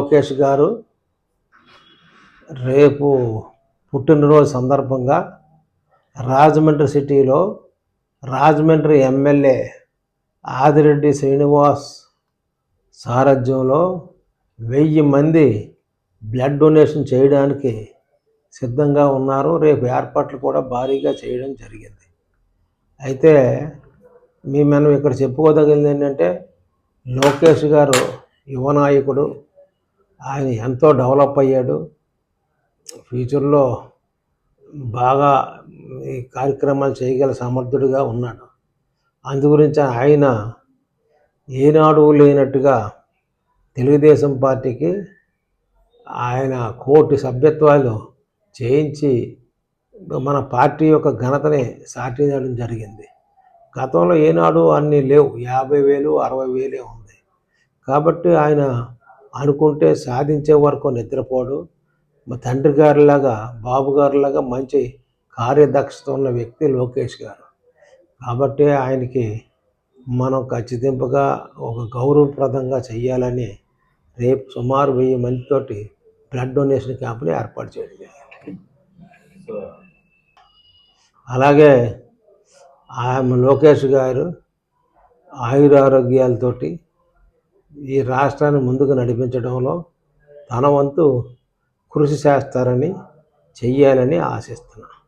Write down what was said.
లోకేష్ గారు రేపు పుట్టినరోజు సందర్భంగా రాజమండ్రి సిటీలో రాజమండ్రి ఎమ్మెల్యే ఆదిరెడ్డి శ్రీనివాస్ సారథ్యంలో వెయ్యి మంది బ్లడ్ డొనేషన్ చేయడానికి సిద్ధంగా ఉన్నారు. రేపు ఏర్పాట్లు కూడా భారీగా చేయడం జరిగింది. అయితే మీ మనం ఇక్కడ చెప్పుకోదగింది ఏంటంటే లోకేష్ గారు యువ నాయకుడు ఆయన ఎంతో డెవలప్ అయ్యాడు. ఫ్యూచర్లో బాగా ఈ కార్యక్రమాలు చేయగల సమర్థుడిగా ఉన్నాడు. అందుగురించి ఆయన ఏనాడు లేనట్టుగా తెలుగుదేశం పార్టీకి ఆయన కోటి సభ్యత్వాలు చేయించి మన పార్టీ యొక్క ఘనతని సాటించడం జరిగింది. గతంలో ఏనాడు అన్నీ లేవు. యాభై వేలు అరవై వేలే ఉంది. కాబట్టి ఆయన అనుకుంటే సాధించే వరకు నిద్రపోడు. మా తండ్రి గారిలాగా బాబు గారిలాగా మంచి కార్యదక్షత ఉన్న వ్యక్తి లోకేష్ గారు. కాబట్టి ఆయనకి మనం ఖచ్చితింపుగా ఒక గౌరవప్రదంగా చేయాలని రేపు సుమారు వెయ్యి మందితోటి బ్లడ్ డొనేషన్ క్యాంప్ని ఏర్పాటు చేయడం అలాగే ఆమె లోకేష్ గారు ఆయురారోగ్యాలతోటి ఈ రాష్ట్రాన్ని ముందుకు నడిపించడంలో తన వంతు కృషి చేస్తారని చెయ్యాలని ఆశిస్తున్నాను